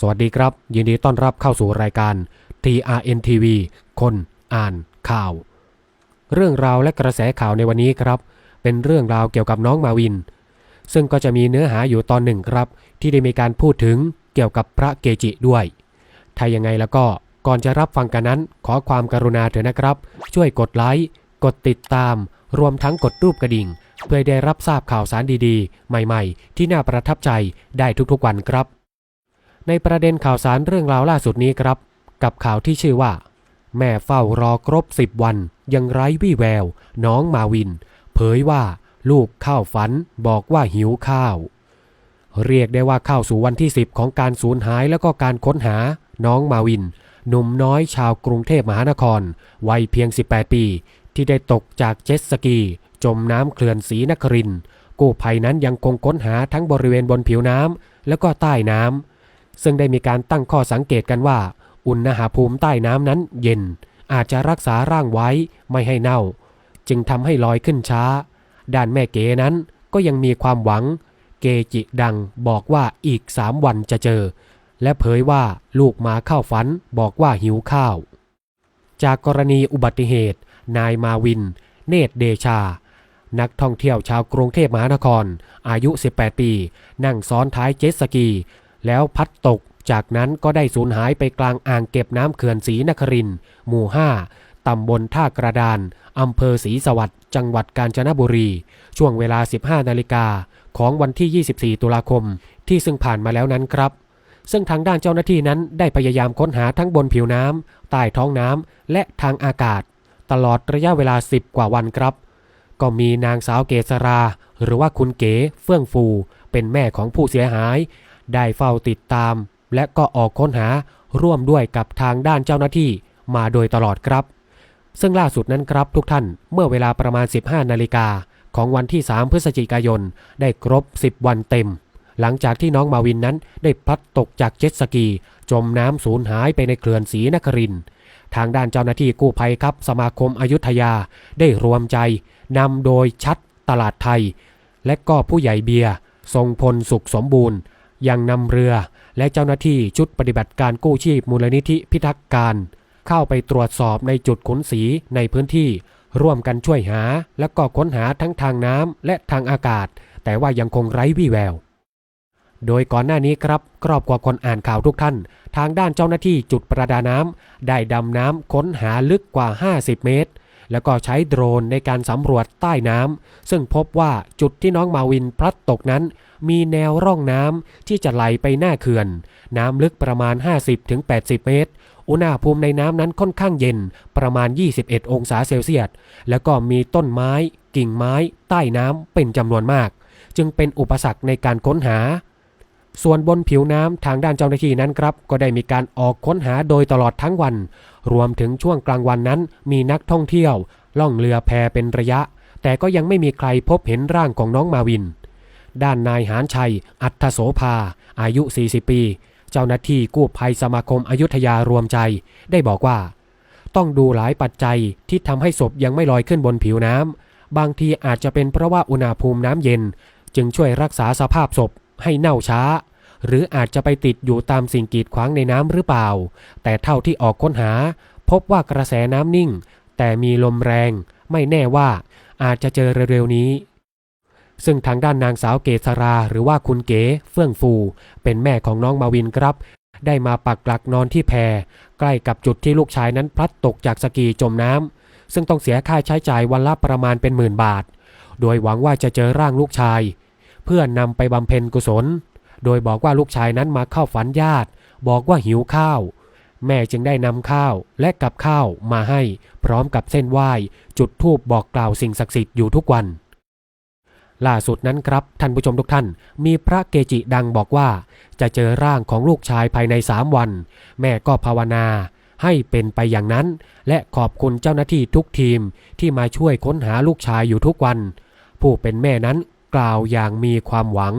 สวัสดีครับ ยินดีต้อนรับเข้าสู่รายการ TRN TV คนอ่านข่าว เรื่องราวและกระแสข่าวในวันนี้ครับ เป็นเรื่องราวเกี่ยวกับน้องมาวิน ซึ่งก็จะมีเนื้อหาอยู่ตอนหนึ่งครับ ที่ได้มีการพูดถึงเกี่ยวกับพระเกจิด้วย ถ้ายังไงแล้วก็ก่อนจะรับฟังกันนั้นขอความกรุณาเถอะนะครับ ช่วยกดไลค์กดติดตาม รวมทั้งกดรูปกระดิ่ง เพื่อได้รับทราบข่าวสารดีๆ ใหม่ ๆ ที่น่าประทับใจได้ทุกๆวันครับ ในประเด็นข่าวสารเรื่องราวล่าสุดนี้ครับ กับข่าวที่ชื่อว่า แม่เฝ้ารอครบ10วัน ยังไร้วี่แวว น้องมาวิน เผยว่าลูกเข้าฝันบอกว่าหิวข้าว เรียกได้ว่าเข้าสู่วันที่ 10 ของการสูญหายแล้วก็การค้นหา น้องมาวิน หนุ่มน้อยชาวกรุงเทพมหานคร วัยเพียง 18 ปี ที่ได้ตกจากเจ็ตสกี จมน้ำเคลื่อนสีนครินกู้ภัยนั้นยังคงค้นหาทั้งบริเวณบนผิวน้ำแล้วก็ใต้น้ำ ซึ่งได้มีการตั้งข้อสังเกตกันว่า อุณหภูมิใต้น้ำนั้นเย็น อาจจะรักษาร่างไว้ไม่ให้เน่า จึงทำให้ลอยขึ้นช้า ด้านแม่เก๋นั้นก็ยังมีความหวัง เกจิดังบอกว่าอีกสามวันจะเจอ และเผยว่าลูกมาเข้าฝันบอกว่าหิวข้าว จากกรณีอุบัติเหตุ นายมาวิน เนตเดชา นักท่องเที่ยวชาวกรุงเทพมหานคร อายุ 18 ปี นั่งซ้อนท้ายเจ็ตสกี แล้วพัดตก จากนั้นก็ได้สูญหายไปกลางอ่างเก็บน้ำเขื่อนศรีนครินหมู่ 5ตำบลท่ากระดานอำเภอศรีสวัสดิ์จังหวัดกาญจนบุรี ช่วงเวลา 15 นาฬิกาของวันที่ 24 ตุลาคม ที่ซึ่งผ่านมาแล้วนั้นครับ ซึ่งทางด้านเจ้าหน้าที่นั้นได้พยายามค้นหาทั้งบนผิวน้ำใต้ท้องน้ำและทางอากาศ ตลอดระยะเวลา 10 กว่าวันครับ ก็มีนางสาวเกษรา หรือว่าคุณเก๋เฟื่องฟู เป็นแม่ของผู้เสียหาย ได้เฝ้าติดตาม และก็ออกค้นหาร่วมด้วยกับทางด้านเจ้าหน้าที่มาโดยตลอดครับ ซึ่งล่าสุดนั้นครับทุกท่านเมื่อเวลาประมาณ 15 นาฬิกาของวันที่ 3 พฤศจิกายน ได้ครบ 10 วันเต็ม หลังจากที่น้องมาวินนั้นได้พลัดตกจากเจ็ตสกี จมน้ำสูญหายไปในเขื่อนศรีนครินทางด้านเจ้าหน้าที่กู้ภัยครับ สมาคมอยุธยาได้รวมใจนำโดยชัดตลาดไทย และก็ผู้ใหญ่เบียร์ทรงพลสุขสมบูรณ์ ยังนำเรือและเจ้าหน้าที่ชุดปฏิบัติการกู้ชีพมูลนิธิพิทักษ์การ เข้าไปตรวจสอบในจุดขนสีในพื้นที่ร่วมกันช่วยหา และก็ค้นหาทั้งทางน้ำและทางอากาศ แต่ว่ายังคงไร้วี่แวว โดยก่อนหน้านี้ครับครอบครัวคนอ่านข่าวทุกท่าน ทางด้านเจ้าหน้าที่จุดประดาน้ำได้ดำน้ำค้นหาลึกกว่า 50 เมตร แล้วก็ใช้โดรนในการสำรวจใต้น้ำซึ่งพบว่าจุดที่น้องมาวินพลัดตกนั้น มีแนวร่องน้ำที่จะไหลไปหน้าเขื่อน น้ำลึกประมาณ 50-80 เมตร อุณหภูมิในน้ำนั้นค่อนข้างเย็นประมาณ 21 องศาเซลเซียส แล้วก็มีต้นไม้ กิ่งไม้ ใต้น้ำเป็นจำนวนมาก จึงเป็นอุปสรรคในการค้นหา ส่วนบนผิวน้ำทางด้านเจ้าหน้าที่นั้นครับ ก็ได้มีการออกค้นหาโดยตลอดทั้งวัน รวมถึงช่วงกลางวันนั้น มีนักท่องเที่ยว ล่องเรือแพเป็นระยะ แต่ก็ยังไม่มีใครพบเห็นร่างของน้องมาวิน ด้านนายหานชัย อัทโสภา อายุ 40 ปี เจ้าหน้าที่กู้ภัยสมาคมอยุธยารวมใจ ได้บอกว่า ต้องดูหลายปัจจัยที่ทำให้ศพยังไม่ลอยขึ้นบนผิวน้ำ บางทีอาจจะเป็นเพราะว่าอุณหภูมิน้ำเย็น จึงช่วยรักษาสภาพศพให้เน่าช้า หรืออาจจะไปติดอยู่ตามสิ่งกีดขวางในน้ำหรือเปล่า แต่เท่าที่ออกค้นหา พบว่ากระแสน้ำนิ่ง แต่มีลมแรง ไม่แน่ว่าอาจจะเจอเร็วๆนี้ ซึ่งทางด้านนางสาวเกษราหรือว่าคุณเก๋เฟื่องฟู เป็นแม่ของน้องมาวินครับ ได้มาปักหลักนอนที่แพใกล้กับจุดที่ลูกชายนั้นพลัดตกจากสกีจมน้ำซึ่งต้องเสียค่าใช้จ่ายวันละประมาณเป็นหมื่นบาท โดยหวังว่าจะเจอร่างลูกชาย เพื่อนำไปบำเพ็ญกุศล โดยบอกว่าลูกชายนั้นมาเข้าฝันญาติ บอกว่าหิวข้าว แม่จึงได้นำข้าวและกับข้าวมาให้ พร้อมกับเส้นไหว้จุดธูปบอกกล่าวสิ่งศักดิ์สิทธิ์อยู่ทุกวัน ล่าสุดนั้นครับท่านผู้ชมทุกท่าน มีพระเกจิดังบอกว่า จะเจอร่างของลูกชายภายในสามวัน แม่ก็ภาวนา ให้เป็นไปอย่างนั้น และขอบคุณเจ้าหน้าที่ทุกทีมที่มาช่วยค้นหาลูกชายอยู่ทุกวัน ผู้เป็นแม่นั้นกล่าวอย่างมีความหวัง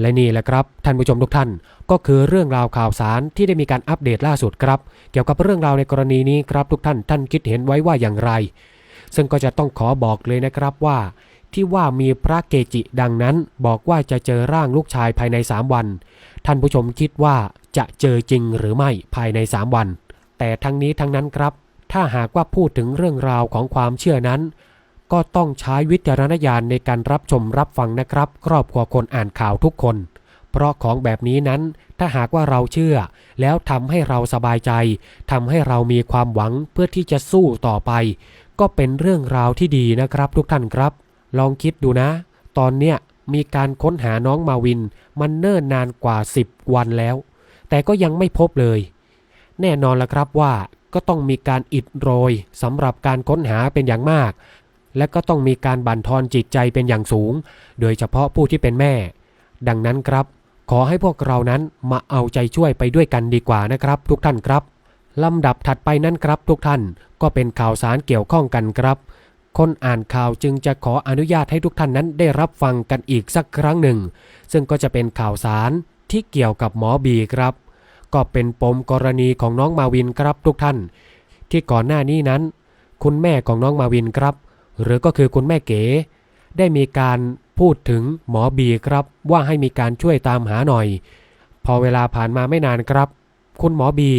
และนี่แหละครับท่านผู้ชมทุกท่านก็คือเรื่องราวข่าวสารที่ได้มีการอัปเดตล่าสุดครับ เกี่ยวกับเรื่องราวในกรณีนี้ครับทุกท่านท่านคิดเห็นไว้ว่าอย่างไร ซึ่งก็จะต้องขอบอกเลยนะครับว่า ที่ว่ามีพระเกจิดังนั้นบอกว่าจะเจอร่างลูกชายภายใน 3 วัน ท่านผู้ชมคิดว่าจะเจอจริงหรือไม่ภายใน 3 วัน แต่ทั้งนี้ทั้งนั้นครับ ถ้าหากว่าพูดถึงเรื่องราวของความเชื่อนั้น ก็ต้องใช้วิจารณญาณในการรับชมรับฟังนะครับ ครอบครัวคนอ่านข่าวทุกคน เพราะของแบบนี้นั้นถ้าหากว่าเราเชื่อ แล้วทำให้เราสบายใจทำให้เรามีความหวังเพื่อที่จะสู้ต่อไป ก็เป็นเรื่องราวที่ดีนะครับทุกท่านครับ ลองคิดดูนะ ตอนเนี้ยมีการค้นหาน้องมาวิน มันเนิ่นนานกว่า 10 วันแล้ว แต่ก็ยังไม่พบเลย แน่นอนละครับว่าก็ต้องมีการอิดโรยสำหรับการค้นหาเป็นอย่างมาก และก็ต้องมีการบั่นทอนจิตใจเป็นอย่างสูง โดยเฉพาะผู้ที่เป็นแม่ ดังนั้นครับ ขอให้พวกเรานั้นมาเอาใจช่วยไปด้วยกันดีกว่านะครับ ทุกท่านครับ ลำดับถัดไปนั้นครับทุกท่านก็เป็นข่าวสารเกี่ยวข้องกันครับ คนอ่านข่าวจึงจะขออนุญาตให้ทุกท่านนั้นได้รับฟังกันอีกสักครั้งหนึ่ง ซึ่งก็จะเป็นข่าวสารที่เกี่ยวกับหมอบีครับ ก็เป็นปมกรณีของน้องมาวินครับทุกท่าน ที่ก่อนหน้านี้นั้น คุณแม่ของน้องมาวินครับ หรือก็คือคุณแม่เก๋ ได้มีการพูดถึงหมอบีครับ ว่าให้มีการช่วยตามหาหน่อย พอเวลาผ่านมาไม่นานครับ คุณหมอบี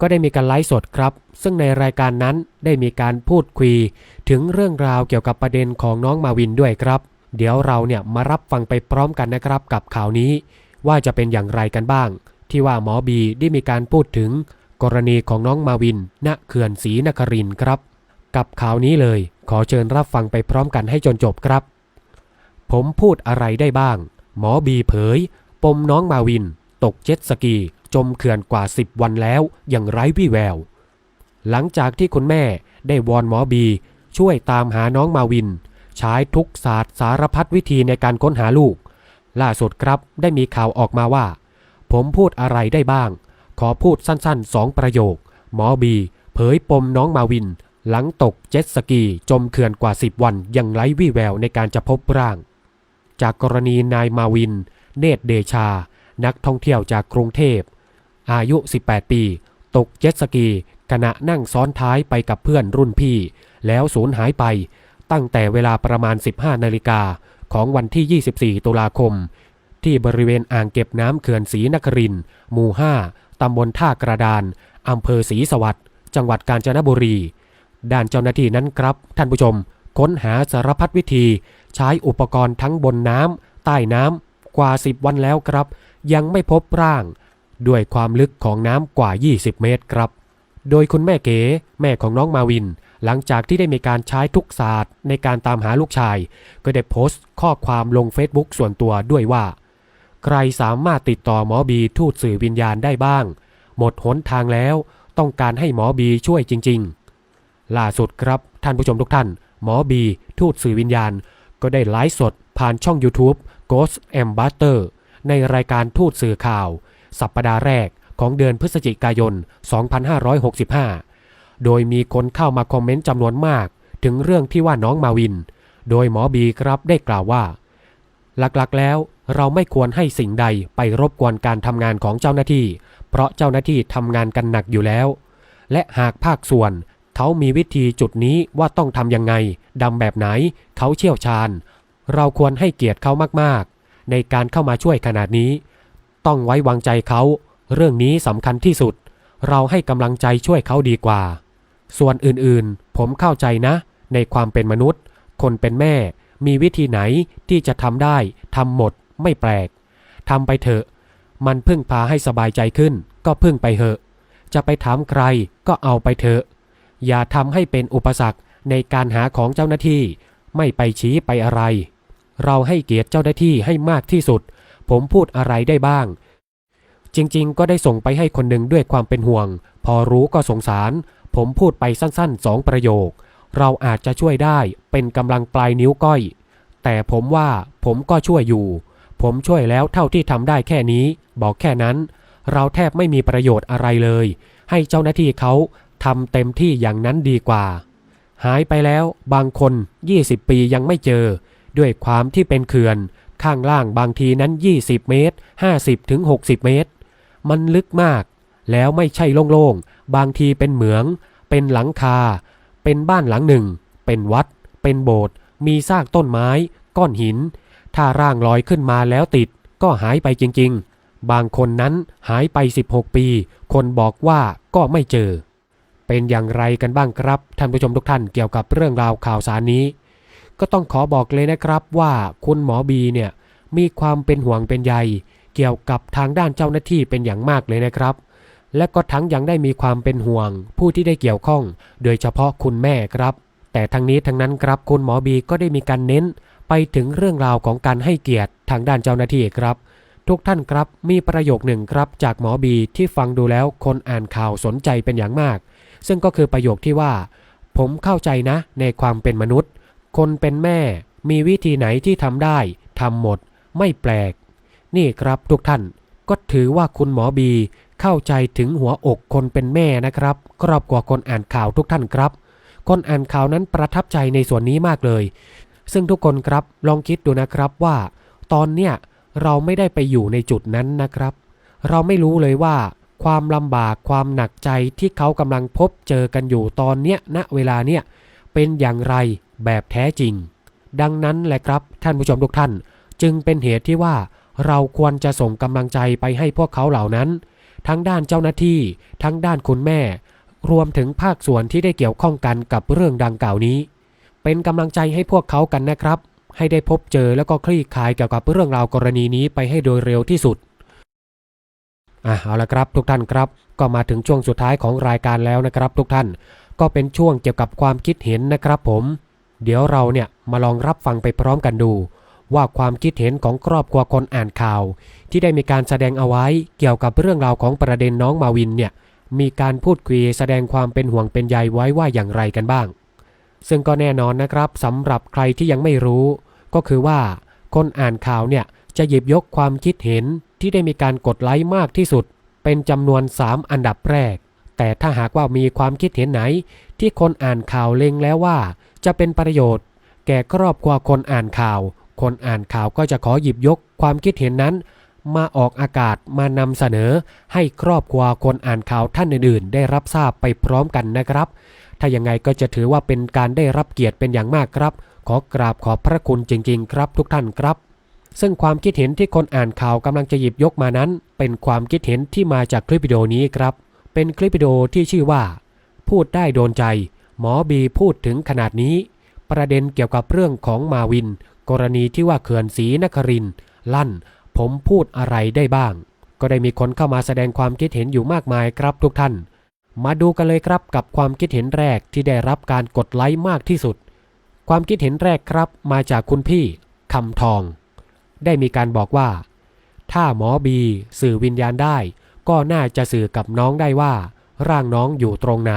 ก็ได้มีการไลฟ์สดครับ ซึ่งในรายการนั้นได้มีการพูดคุย ถึงเรื่องราวเกี่ยวกับประเด็นของน้องมาวินด้วยครับ เดี๋ยวเราเนี่ยมารับฟังไปพร้อมกันนะครับกับข่าวนี้ ว่าจะเป็นอย่างไรกันบ้าง ที่ว่าหมอบีได้มีการพูดถึง กรณีของน้องมาวิน ณเขื่อนศรีนครินครับ กับข่าวนี้เลยขอเชิญรับฟังไปพร้อมกันให้จนจบครับ ผมพูดอะไรได้บ้าง หมอบีเผย ปมน้องมาวิน ตกเจ็ตสกี จมเขื่อนกว่า 10 วันแล้วยังไร้วี่แวว หลังจากที่คุณแม่ได้วอนหมอบี ช่วยตามหาน้องมาวิน ใช้ทุกศาสตร์สารพัดวิธีในการค้นหาลูก ล่าสุดครับได้มีข่าวออกมาว่า ผมพูดอะไรได้บ้าง ขอพูดสั้นๆสองประโยค หมอบี เผยปมน้องมาวิน หลังตกเจ็ตสกีจมเขื่อนกว่า 10 วันยังไร้วี่แววในการจะพบร่าง จากกรณีนายมาวิน เนตรเดชา นักท่องเที่ยวจากกรุงเทพ อายุ 18 ปี ตกเจ็ตสกี ขณะนั่งซ้อนท้ายไปกับเพื่อนรุ่นพี่ แล้วสูญหายไป ตั้งแต่เวลาประมาณ 15 นาฬิกาของวันที่ 24 ตุลาคม ที่บริเวณอ่างเก็บน้ำเขื่อนศรีนครินทร์หมู่ 5 ตำบลท่ากระดาน อำเภอศรีสวัสดิ์ จังหวัดกาญจนบุรี ด้านเจ้าหน้าที่นั้นครับ ท่านผู้ชม ค้นหาสารพัดวิธี ใช้อุปกรณ์ทั้งบนน้ำใต้น้ำกว่า 10 วันแล้วครับ ยังไม่พบร่าง ด้วยความลึกของน้ำกว่า 20 เมตรครับ โดยคุณแม่เก๋แม่ของน้องมาวิน หลังจากที่ได้มีการใช้ทุกศาสตร์ในการตามหาลูกชาย ก็ได้โพสต์ข้อความลง Facebook ส่วนตัวด้วยว่า ใครสามารถติดต่อหมอบีทูตสื่อวิญญาณได้บ้าง หมดหนทางแล้ว ต้องการให้หมอบีช่วยจริง ๆ ล่าสุดครับท่านผู้ชมทุกท่าน หมอบีทูตสื่อวิญญาณ ก็ได้ไลฟ์สดผ่านช่อง YouTube Ghost Ambassador ในรายการทูตสื่อข่าว สัปดาห์แรกของเดือนพฤศจิกายน 2565 โดยมีคนเข้ามาคอมเมนต์จำนวนมาก ถึงเรื่องที่ว่าน้องมาวิน โดยหมอบีครับได้กล่าวว่า หลักๆแล้วเราไม่ควรให้สิ่งใดไปรบกวนการทำงานของเจ้าหน้าที่ เพราะเจ้าหน้าที่ทำงานกันหนักอยู่แล้ว และหากภาคส่วนเขามีวิธีจุดนี้ว่าต้องทำยังไงดำแบบไหน เขาเชี่ยวชาญ เราควรให้เกียรติเขามากๆ ในการเข้ามาช่วยขนาดนี้ ต้องไว้วางใจเขา เรื่องนี้สำคัญที่สุด เราให้กำลังใจช่วยเขาดีกว่า ส่วนอื่นๆ ผมเข้าใจนะ ในความเป็นมนุษย์ คนเป็นแม่ มีวิธีไหนที่จะทำได้ทำหมด ไม่แปลกทำไปเถอะ มันพึ่งพาให้สบายใจขึ้น ก็พึ่งไปเถอะ จะไปถามใครก็เอาไปเถอะ อย่าทำให้เป็นอุปสรรคในการหาของเจ้าหน้าที่ ไม่ไปชี้ไปอะไร เราให้เกียรติเจ้าหน้าที่ให้มากที่สุด ผมพูดอะไรได้บ้าง จริงๆ ก็ได้ส่งไปให้คนหนึ่งด้วยความเป็นห่วง พอรู้ก็สงสาร ผมพูดไปสั้นๆสองประโยค เราอาจจะช่วยได้เป็นกำลังปลายนิ้วก้อย แต่ผมว่าผมก็ช่วยอยู่ ผมช่วยแล้วเท่าที่ทำได้แค่นี้ บอกแค่นั้น เราแทบไม่มีประโยชน์อะไรเลย ให้เจ้าหน้าที่เขาทำเต็มที่อย่างนั้นดีกว่า หายไปแล้วบางคน 20 ปียังไม่เจอ ด้วยความที่เป็นเขื่อน ข้างล่างบางทีนั้น 20 เมตร 50ถึง60 เมตร มันลึกมาก แล้วไม่ใช่โล่งๆ บางทีเป็นเหมือง เป็นหลังคา เป็นบ้านหลังหนึ่ง เป็นวัด เป็นโบสถ์ มีซากต้นไม้ ก้อนหิน ถ้าร่างลอยขึ้นมาแล้วติด ก็หายไปจริงๆ บางคนนั้นหายไป 16 ปี คนบอกว่าก็ไม่เจอ เป็นอย่างไรกันบ้างครับท่านผู้ชมทุกท่านเกี่ยวกับเรื่องราวข่าวสารนี้ ก็ต้องขอบอกเลยนะครับว่าคุณหมอบีเนี่ยมีความเป็นห่วงเป็นใย เกี่ยวกับทางด้านเจ้าหน้าที่เป็นอย่างมากเลยนะครับ และก็ทั้งยังได้มีความเป็นห่วง ผู้ที่ได้เกี่ยวข้อง โดยเฉพาะคุณแม่ครับ แต่ทั้งนี้ทั้งนั้นครับคุณหมอบีก็ได้มีการเน้น ไปถึงเรื่องราวของการให้เกียรติทางด้านเจ้าหน้าที่ครับ ทุกท่านครับมีประโยคหนึ่งครับจากหมอบีที่ฟังดูแล้วคนอ่านข่าวสนใจเป็นอย่างมาก ซึ่งก็คือประโยคที่ว่า ผมเข้าใจนะในความเป็นมนุษย์ คนเป็นแม่ มีวิธีไหนที่ทำได้ทำหมด ไม่แปลก นี่ครับทุกท่านก็ถือว่าคุณหมอบีเข้าใจถึงหัวอกคนเป็นแม่นะครับ ครอบครัวคนอ่านข่าวทุกท่านครับ คนอ่านข่าวนั้นประทับใจในส่วนนี้มากเลย ซึ่งทุกคนครับลองคิดดูนะครับว่า ตอนเนี้ยเราไม่ได้ไปอยู่ในจุดนั้นนะครับ เราไม่รู้เลยว่า ความลำบากความหนักใจที่เขากำลังพบเจอกันอยู่ตอนเนี้ยณเวลาเนี้ยเป็นอย่างไร แบบแท้จริง ดังนั้นแหละครับท่านผู้ชมทุกท่าน จึงเป็นเหตุที่ว่าเราควรจะส่งกำลังใจไปให้พวกเขาเหล่านั้น ทั้งด้านเจ้าหน้าที่ ทั้งด้านคุณแม่ รวมถึงภาคส่วนที่ได้เกี่ยวข้องกันกับเรื่องดังกล่าวนี้ เป็นกำลังใจให้พวกเขากันนะครับ ให้ได้พบเจอแล้วก็คลี่คลายเกี่ยวกับเรื่องราวกรณีนี้ไปให้โดยเร็วที่สุดอะเอาละครับทุกท่านครับ ก็มาถึงช่วงสุดท้ายของรายการแล้วนะครับ ทุกท่านก็เป็นช่วงเกี่ยวกับความคิดเห็นนะครับผม เดี๋ยวเราเนี่ยมาลองรับฟังไปพร้อมกันดู ว่าความคิดเห็นของครอบครัวคนอ่านข่าว ที่ได้มีการแสดงเอาไว้เกี่ยวกับเรื่องราวของประเด็นน้องมาวินเนี่ยมีการพูดคุยแสดงความเป็นห่วงเป็นใยไว้ว่าอย่างไรกันบ้าง ซึ่งก็แน่นอนนะครับสำหรับใครที่ยังไม่รู้ ก็คือว่าคนอ่านข่าวเนี่ยจะหยิบยกความคิดเห็นที่ได้มีการกดไลค์มากที่สุด เป็นจำนวน 3 อันดับแรก แต่ถ้าหากว่ามีความคิดเห็นไหน ที่คนอ่านข่าวเล็งแล้วว่า จะเป็นประโยชน์ แก่ครอบครัวคนอ่านข่าว คนอ่านข่าวก็จะขอหยิบยกความคิดเห็นนั้น มาออกอากาศมานำเสนอ ให้ครอบครัวคนอ่านข่าวท่านอื่นๆ ได้รับทราบไปพร้อมกันนะครับ ถ้ายังไงก็จะถือว่าเป็นการได้รับเกียรติเป็นอย่างมากครับ ขอกราบขอบพระคุณจริง ๆ ครับทุกท่านครับซึ่งความคิดเห็นที่คนอ่านข่าวกำลังจะหยิบยกมานั้น เป็นความคิดเห็นที่มาจากคลิปวิดีโอนี้ครับ เป็นคลิปวิดีโอที่ชื่อว่า พูดได้โดนใจ หมอบีพูดถึงขนาดนี้ ประเด็นเกี่ยวกับเรื่องของมาวิน กรณีที่ว่าเขื่อนศรีนครินลั่น ผมพูดอะไรได้บ้าง ก็ได้มีคนเข้ามาแสดงความคิดเห็นอยู่มากมายครับทุกท่าน มาดูกันเลยครับกับความคิดเห็นแรกที่ได้รับการกดไลค์มากที่สุด ความคิดเห็นแรกครับมาจากคุณพี่คำทอง ได้มีการบอกว่า ถ้าหมอบีสื่อวิญญาณได้ ก็น่าจะสื่อกับน้องได้ว่า ร่างน้องอยู่ตรงไหน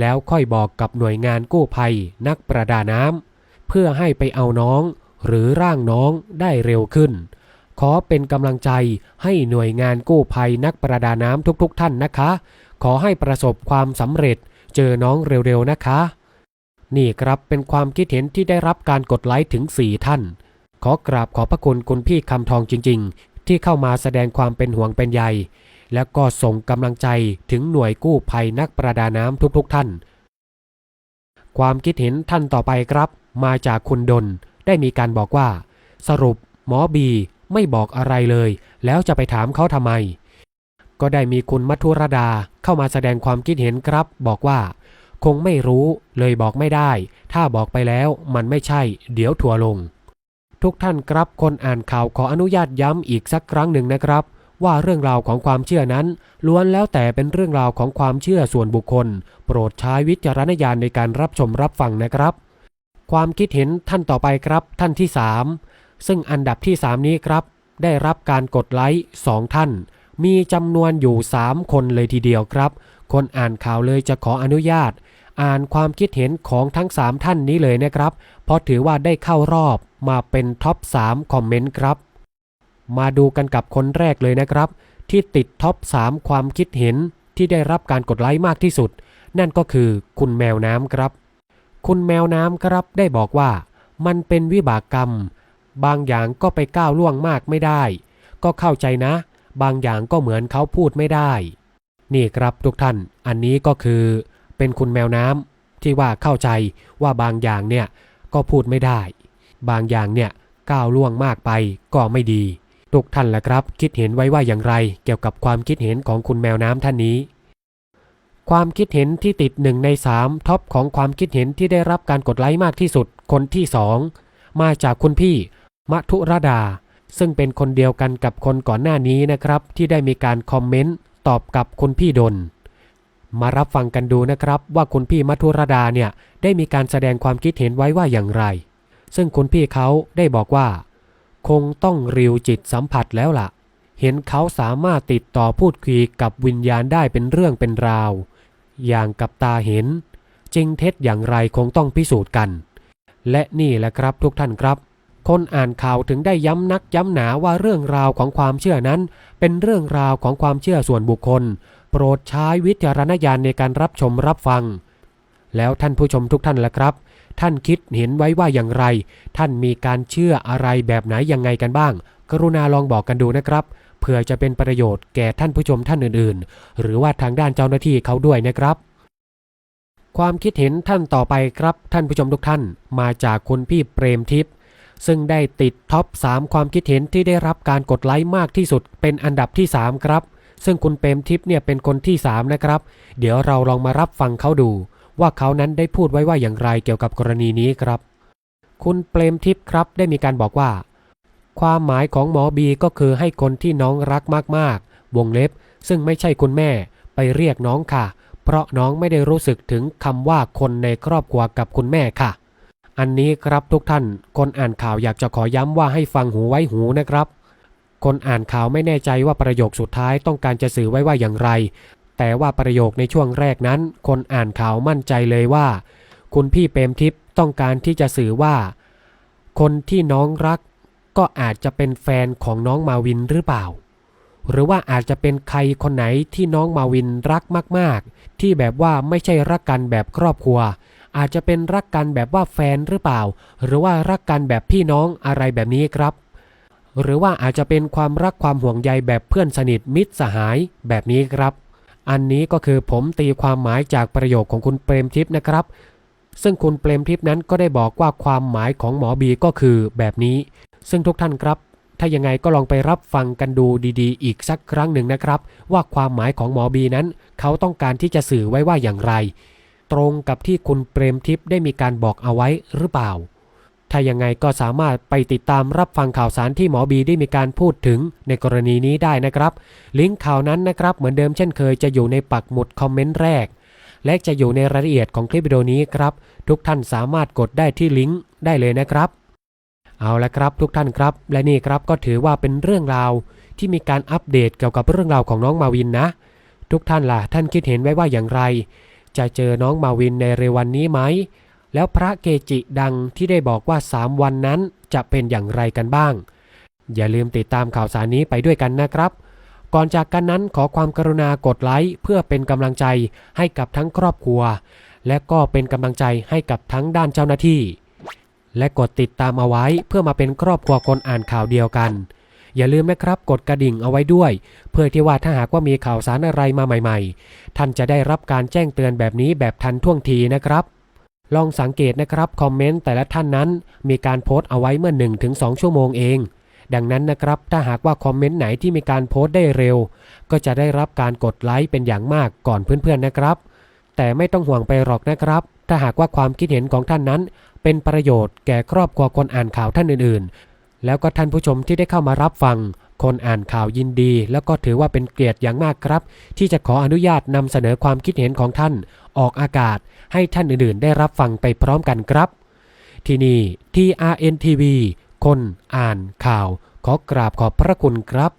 แล้วค่อยบอกกับหน่วยงานกู้ภัยนักประดาน้ำเพื่อให้ไปเอาน้องหรือร่างน้องได้เร็วขึ้น ขอเป็นกำลังใจให้หน่วยงานกู้ภัยนักประดาน้ำทุกๆทท่านนะคะ ขอให้ประสบความสำเร็จเจอน้องเร็วๆนะคะ นี่ครับเป็นความคิดเห็นที่ได้รับการกดไลค์ถึง 4 ท่าน ขอกราบขอพระคุณคุณพี่คำทองจริง ๆ ที่เข้ามาแสดงความเป็นห่วงเป็นใย และก็ส่งกำลังใจถึงหน่วยกู้ภัยนักประดาน้ำทุกๆท่าน ความคิดเห็นท่านต่อไปครับ มาจากคุณดนได้มีการบอกว่า สรุปหมอบีไม่บอกอะไรเลย แล้วจะไปถามเขาทำไม ก็ได้มีคุณมัทุรดาเข้ามาแสดงความคิดเห็นครับ บอกว่า คงไม่รู้เลยบอกไม่ได้ ถ้าบอกไปแล้วมันไม่ใช่ เดี๋ยวทัวลง ทุกท่านครับคนอ่านข่าวขออนุญาตย้ำอีกสักครั้งหนึ่งนะครับ ว่าเรื่องราวของความเชื่อนั้น ล้วนแล้วแต่เป็นเรื่องราวของความเชื่อส่วนบุคคล โปรดใช้วิจารณญาณในการรับชมรับฟังนะครับ ความคิดเห็นท่านต่อไปครับท่านที่ 3 ซึ่งอันดับที่ 3 นี้ครับ ได้รับการกดไลค์2ท่าน มีจำนวนอยู่ 3 คนเลยทีเดียวครับ คนอ่านข่าวเลยจะขออนุญาต อ่านความคิดเห็นของทั้ง 3 ท่านนี้เลยนะครับ เพราะถือว่าได้เข้ารอบมาเป็นท็อป3คอมเมนต์ครับ มาดูกันกับคนแรกเลยนะครับ ที่ติดท็อป 3 ความคิดเห็นที่ได้รับการกดไลค์มากที่สุด นั่นก็คือคุณแมวน้ำครับ คุณแมวน้ำครับได้บอกว่า มันเป็นวิบากกรรม บางอย่างก็ไปก้าวล่วงมากไม่ได้ ก็เข้าใจนะ บางอย่างก็เหมือนเขาพูดไม่ได้ นี่ครับทุกท่าน อันนี้ก็คือ เป็นคุณแมวน้ำที่ว่าเข้าใจว่าบางอย่างเนี่ยก็พูดไม่ได้ บางอย่างเนี่ยก้าวล่วงมากไปก็ไม่ดี ทุกท่านล่ะครับ คิดเห็นไว้ว่าอย่างไร เกี่ยวกับความคิดเห็นของคุณแมวน้ำท่านนี้ ความคิดเห็นที่ติดหนึ่งในสามท็อปของความคิดเห็นที่ได้รับการกดไลค์มากที่สุด คนที่สองมาจากคุณพี่มัทุรดา ซึ่งเป็นคนเดียวกันกับคนก่อนหน้านี้นะครับ ที่ได้มีการคอมเมนต์ตอบกับคุณพี่ดน มารับฟังกันดูนะครับ ว่าคุณพี่มัทุรดาเนี่ยได้มีการแสดงความคิดเห็นไว้ว่าอย่างไร ซึ่งคุณพี่เขาได้บอกว่า คงต้องริวจิตสัมผัสแล้วล่ะ เห็นเขาสามารถติดต่อพูดคุยกับวิญญาณได้เป็นเรื่องเป็นราว อย่างกับตาเห็น จริงเท็จอย่างไรคงต้องพิสูจน์กัน และนี่แหละครับทุกท่านครับ คนอ่านข่าวถึงได้ย้ำนักย้ำหนาว่าเรื่องราวของความเชื่อนั้น เป็นเรื่องราวของความเชื่อส่วนบุคคล โปรดใช้วิจารณญาณในการรับชมรับฟัง แล้วท่านผู้ชมทุกท่านละครับ ท่านคิดเห็นไว้ว่าอย่างไร ท่านมีการเชื่ออะไรแบบไหนยังไงกันบ้าง กรุณาลองบอกกันดูนะครับเพื่อจะเป็นประโยชน์แก่ท่านผู้ชมท่านอื่นๆ หรือว่าทางด้านเจ้าหน้าที่เขาด้วยนะครับ ความคิดเห็นท่านต่อไปครับท่านผู้ชมทุกท่านมาจากคุณพี่เปรมทิพย์ซึ่งได้ติดท็อป 3 ความคิดเห็นที่ได้รับการกดไลค์มากที่สุดเป็นอันดับที่ 3 ครับ ซึ่งคุณเปรมทิพย์เนี่ยเป็นคนที่ 3 นะครับ เดี๋ยวเราลองมารับฟังเขาดู ว่าเขานั้นได้พูดไว้ว่าอย่างไรเกี่ยวกับกรณีนี้ครับ คุณเปรมทิพย์ครับได้มีการบอกว่า ความหมายของหมอบีก็คือให้คนที่น้องรักมากๆ วงเล็บ ซึ่งไม่ใช่คุณแม่ไปเรียกน้องค่ะ เพราะน้องไม่ได้รู้สึกถึงคำว่าคนในครอบครัวกับคุณแม่ค่ะ อันนี้ครับทุกท่าน คนอ่านข่าวอยากจะขอย้ำว่าให้ฟังหูไว้หูนะครับคนอ่านข่าวไม่แน่ใจว่าประโยคสุดท้ายต้องการจะสื่อไว้ว่าอย่างไร แต่ว่าประโยคในช่วงแรกนั้น คนอ่านข่าวมั่นใจเลยว่า คุณพี่เปรมทิพย์ต้องการที่จะสื่อว่า คนที่น้องรัก ก็อาจจะเป็นแฟนของน้องมาวินหรือเปล่า หรือว่าอาจจะเป็นใครคนไหนที่น้องมาวินรักมากๆ ที่แบบว่าไม่ใช่รักกันแบบครอบครัว อาจจะเป็นรักกันแบบว่าแฟนหรือเปล่า หรือว่ารักกันแบบพี่น้องอะไรแบบนี้ครับหรือว่าอาจจะเป็นความรักความห่วงใยแบบเพื่อนสนิทมิตรสหายแบบนี้ครับ อันนี้ก็คือผมตีความหมายจากประโยคของคุณเปรมทิพย์นะครับ ซึ่งคุณเปรมทิพย์นั้นก็ได้บอกว่าความหมายของหมอบีก็คือแบบนี้ ซึ่งทุกท่านครับ ถ้ายังไงก็ลองไปรับฟังกันดูดีๆ อีกสักครั้งหนึ่งนะครับ ว่าความหมายของหมอบีนั้น เขาต้องการที่จะสื่อไว้ว่าอย่างไร ตรงกับที่คุณเปรมทิพย์ได้มีการบอกเอาไว้หรือเปล่า ถ้ายังไงก็สามารถไปติดตามรับฟังข่าวสารที่หมอบีได้มีการพูดถึงในกรณีนี้ได้นะครับ ลิงก์ข่าวนั้นนะครับเหมือนเดิมเช่นเคยจะอยู่ในปักหมุดคอมเมนต์แรก และจะอยู่ในรายละเอียดของคลิปวิดีโอนี้ครับ ทุกท่านสามารถกดได้ที่ลิงก์ได้เลยนะครับ เอาละครับทุกท่านครับ และนี่ครับก็ถือว่าเป็นเรื่องราวที่มีการอัปเดตเกี่ยวกับเรื่องราวของน้องมาวินนะ ทุกท่านล่ะท่านคิดเห็นไว้ว่าอย่างไร จะเจอน้องมาวินในเร็ววันนี้ไหม แล้วพระเกจิดังที่ได้บอกว่า 3 วันนั้นจะเป็นอย่างไรกันบ้าง อย่าลืมติดตามข่าวสารนี้ไปด้วยกันนะครับ ก่อนจากกันนั้นขอความกรุณากดไลค์เพื่อเป็นกำลังใจให้กับทั้งครอบครัว และก็เป็นกำลังใจให้กับทั้งด้านเจ้าหน้าที่ และกดติดตามเอาไว้เพื่อมาเป็นครอบครัวคนอ่านข่าวเดียวกัน อย่าลืมนะครับกดกระดิ่งเอาไว้ด้วย เพื่อที่ว่าถ้าหากว่ามีข่าวสารอะไรมาใหม่ ๆ ท่านจะได้รับการแจ้งเตือนแบบนี้แบบทันท่วงทีนะครับ ลองสังเกตนะครับคอมเมนต์แต่ละท่านนั้น มีการโพสต์เอาไว้เมื่อ 1-2 ชั่วโมงเอง ดังนั้นนะครับถ้าหากว่าคอมเมนต์ไหนที่มีการโพสต์ได้เร็ว ก็จะได้รับการกดไลค์เป็นอย่างมากก่อนเพื่อนๆนะครับ แต่ไม่ต้องห่วงไปหรอกนะครับ ถ้าหากว่าความคิดเห็นของท่านนั้น เป็นประโยชน์แก่ครอบครัวคนอ่านข่าวท่านอื่นๆ แล้วก็ท่านผู้ชมที่ได้เข้ามารับฟังคนอ่านข่าวยินดี แล้วก็ถือว่าเป็นเกียรติอย่างมากครับ ที่จะขออนุญาตนำเสนอความคิดเห็นของท่าน ออกอากาศให้ท่านอื่นๆ ได้รับฟังไปพร้อมกันครับ ที่นี่ TRN TV คนอ่านข่าว ขอกราบขอบพระคุณครับ